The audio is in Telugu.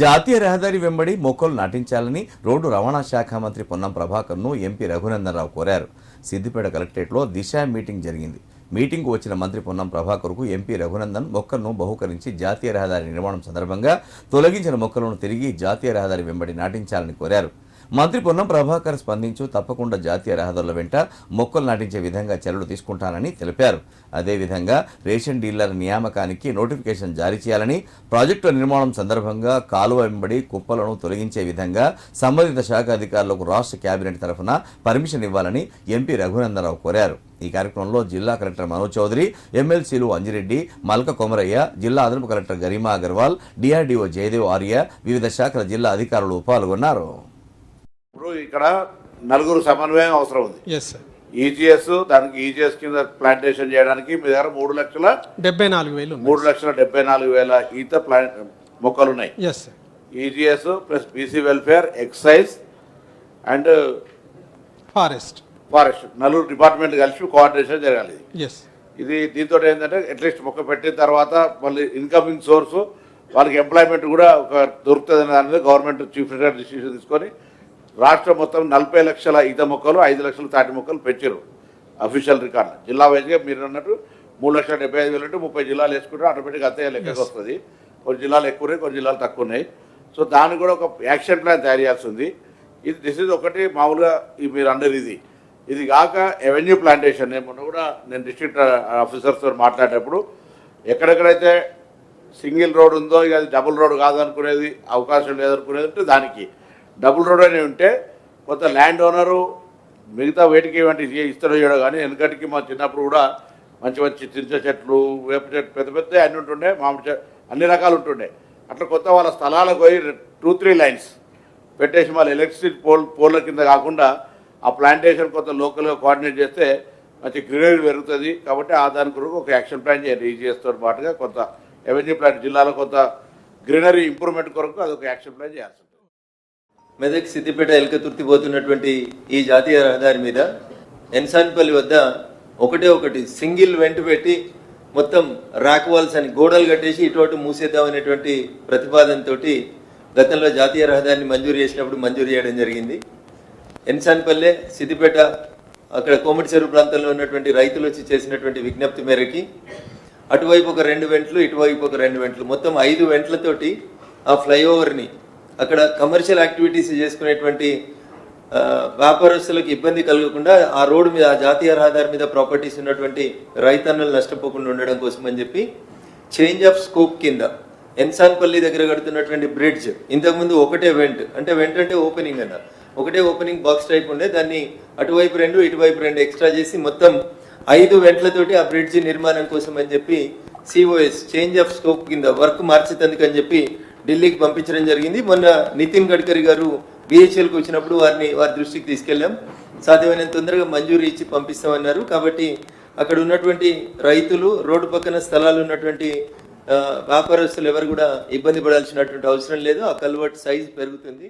జాతీయ రహదారి వెంబడి మొక్కలు నాటించాలని రోడ్డు రవాణా శాఖ మంత్రి పొన్నం ప్రభాకర్ను ఎంపీ రఘునందన్ రావు కోరారు. సిద్దిపేట కలెక్టరేట్లో దిశ మీటింగ్ జరిగింది. మీటింగ్కు వచ్చిన మంత్రి పొన్నం ప్రభాకర్కు ఎంపీ రఘునందన్ మొక్కలను బహుకరించి జాతీయ రహదారి నిర్మాణం సందర్భంగా తొలగించిన మొక్కలను తిరిగి జాతీయ రహదారి వెంబడి నాటించాలని కోరారు. మంత్రి పొన్నం ప్రభాకర్ స్పందించు తప్పకుండా జాతీయ రహదారుల వెంట మొక్కలు నాటించే విధంగా చర్యలు తీసుకుంటానని తెలిపారు. అదేవిధంగా రేషన్ డీలర్ నియామకానికి నోటిఫికేషన్ జారీ చేయాలని ప్రాజెక్టు నిర్మాణం సందర్భంగా కాలువ వెంబడి కుప్పలను తొలగించే విధంగా సంబంధిత శాఖ అధికారులకు రాష్ట్ర కేబినెట్ తరఫున పర్మిషన్ ఇవ్వాలని ఎంపీ రఘునందనరావు కోరారు. ఈ కార్యక్రమంలో జిల్లా కలెక్టర్ మనోజ్ చౌదరి ఎమ్మెల్సీలు అంజిరెడ్డి మల్క కొమరయ్య జిల్లా అదనపు కలెక్టర్ గరిమా అగర్వాల్ డిఆర్డీఓ జయదేవ్ ఆర్య వివిధ శాఖల జిల్లా అధికారులు పాల్గొన్నారు. ఇప్పుడు ఇక్కడ నలుగురు సమన్వయం అవసరం ఉంది. ఈజీఎస్ దానికి ఈజీఎస్ కింద ప్లాంటేషన్ చేయడానికి మీ దగ్గర మూడు లక్షల డెబ్బై నాలుగు వేలు మూడు లక్షల డెబ్బై నాలుగు వేల ఈత ప్లాంట్ మొక్కలు ఉన్నాయి. EGS plus BC welfare excise and forest forest నలుగురు డిపార్ట్మెంట్ కలిసి కోఆర్డినేషన్ జరగాలి ఇది. దీంతో ఏంటంటే అట్లీస్ట్ మొక్క పెట్టిన తర్వాత మళ్ళీ ఇన్కమింగ్ సోర్స్ వాళ్ళకి ఎంప్లాయ్మెంట్ కూడా ఒక దొరుకుతుంది అనే దాని మీద గవర్నమెంట్ చీఫ్ మినిస్టర్ డిసిషన్ తీసుకొని రాష్ట్రం మొత్తం నలభై లక్షల ఈత మొక్కలు ఐదు లక్షల తాటి మొక్కలు పెంచారు అఫీషియల్ రికార్డు జిల్లా వైజ్గా మీరు అన్నట్టు మూడు లక్షల డెబ్బై ఐదు వేలు అంటే ముప్పై జిల్లాలు వేసుకుంటే ఆటోమేటిక్గా అంతే లెక్కకి వస్తుంది. కొన్ని జిల్లాలు ఎక్కువ ఉన్నాయి కొన్ని జిల్లాలు తక్కువ ఉన్నాయి. సో దానికి కూడా ఒక యాక్షన్ ప్లాన్ తయారు చేయాల్సి ఉంది. ఇది దిస్ ఇస్ ఒకటి మామూలుగా మీరు అందరు ఇది. ఇది కాక ఎవెన్యూ ప్లాంటేషన్ నేను మొన్న కూడా నేను డిస్ట్రిక్ట్ ఆఫీసర్స్తో మాట్లాడేటప్పుడు ఎక్కడెక్కడైతే సింగిల్ రోడ్ ఉందో ఇక అది డబుల్ రోడ్ కాదనుకునేది అవకాశం లేదనుకునేది ఉంటే దానికి. డబుల్ రోడ్ అని ఉంటే కొంత ల్యాండ్ ఓనరు మిగతా వేటికి వంటి ఇస్తాడో చేయడం కానీ ఎందుకంటే మా చిన్నప్పుడు కూడా మంచి మంచి చింత చెట్లు వేప చెట్లు పెద్ద పెద్ద అన్ని ఉంటుండే మామిడి చెట్లు అన్ని రకాలు ఉంటుండే. అట్లా కొత్త వాళ్ళ స్థలాలకు పోయి టూ త్రీ లైన్స్ పెట్టేసి వాళ్ళ ఎలక్ట్రిసిటీ పోల్ పోల్ల కింద కాకుండా ఆ ప్లాంటేషన్ కొంత లోకల్గా కోఆర్డినేట్ చేస్తే మంచి గ్రీనరీ పెరుగుతుంది. కాబట్టి ఆ దాని కొరకు ఒక యాక్షన్ ప్లాన్ చేయండి. ఈజీఎస్తో పాటుగా కొంత రెవెన్యూ ప్లాంట్ జిల్లాలో కొంత గ్రీనరీ ఇంప్రూవ్మెంట్ కొరకు అదొక యాక్షన్ ప్లాన్ చేయాల్సి మెదక్ సిద్దిపేట ఎలకతుర్తి పోతున్నటువంటి ఈ జాతీయ రహదారి మీద ఎన్సాన్పల్లి వద్ద ఒకటే ఒకటి సింగిల్ వెంట పెట్టి మొత్తం ర్యాక్ వాల్స్ అని గోడలు కట్టేసి ఇటువంటి మూసేద్దామనేటువంటి ప్రతిపాదనతో గతంలో జాతీయ రహదారిని మంజూరు చేసినప్పుడు మంజూరు చేయడం జరిగింది. ఎన్సాన్పల్లె సిద్దిపేట అక్కడ కోమటి చెరువు ప్రాంతంలో ఉన్నటువంటి రైతులు వచ్చి చేసినటువంటి విజ్ఞప్తి మేరకి అటువైపు ఒక రెండు వెంట్లు ఇటువైపు ఒక రెండు వెంట్లు మొత్తం ఐదు వెంట్లతోటి ఆ ఫ్లైఓవర్ని అక్కడ కమర్షియల్ యాక్టివిటీస్ చేసుకునేటువంటి వ్యాపారస్తులకు ఇబ్బంది కలగకుండా ఆ రోడ్డు మీద ఆ జాతీయ రహదారి మీద ప్రాపర్టీస్ ఉన్నటువంటి రైతన్నులు నష్టపోకుండా ఉండడం కోసం అని చెప్పి చేంజ్ ఆఫ్ స్కోప్ కింద ఎన్సాన్పల్లి దగ్గర కడుతున్నటువంటి బ్రిడ్జ్ ఇంతకుముందు ఒకటే వెంట్ అంటే వెంట్ అంటే ఓపెనింగ్ అన్న. ఒకటే ఓపెనింగ్ బాక్స్ టైప్ ఉండే దాన్ని అటువైపు రెండు ఇటువైపు రెండు ఎక్స్ట్రా చేసి మొత్తం ఐదు వెంట్లతోటి ఆ బ్రిడ్జ్ నిర్మాణం కోసం అని చెప్పి సిఓఎస్ చేంజ్ ఆఫ్ స్కోప్ కింద వర్క్ మార్చేందుకు అని చెప్పి ఢిల్లీకి పంపించడం జరిగింది. మొన్న నితిన్ గడ్కరీ గారు బిహెచ్ఎల్కి వచ్చినప్పుడు వారిని వారి దృష్టికి తీసుకెళ్ళాం. సాధ్యమైనంత తొందరగా మంజూరు ఇచ్చి పంపిస్తామన్నారు. కాబట్టి అక్కడ ఉన్నటువంటి రైతులు రోడ్డు పక్కన స్థలాలు ఉన్నటువంటి వ్యాపారస్తులు ఎవరు కూడా ఇబ్బంది పడాల్సినటువంటి అవసరం లేదు. ఆ కల్వర్ట్ సైజ్ పెరుగుతుంది.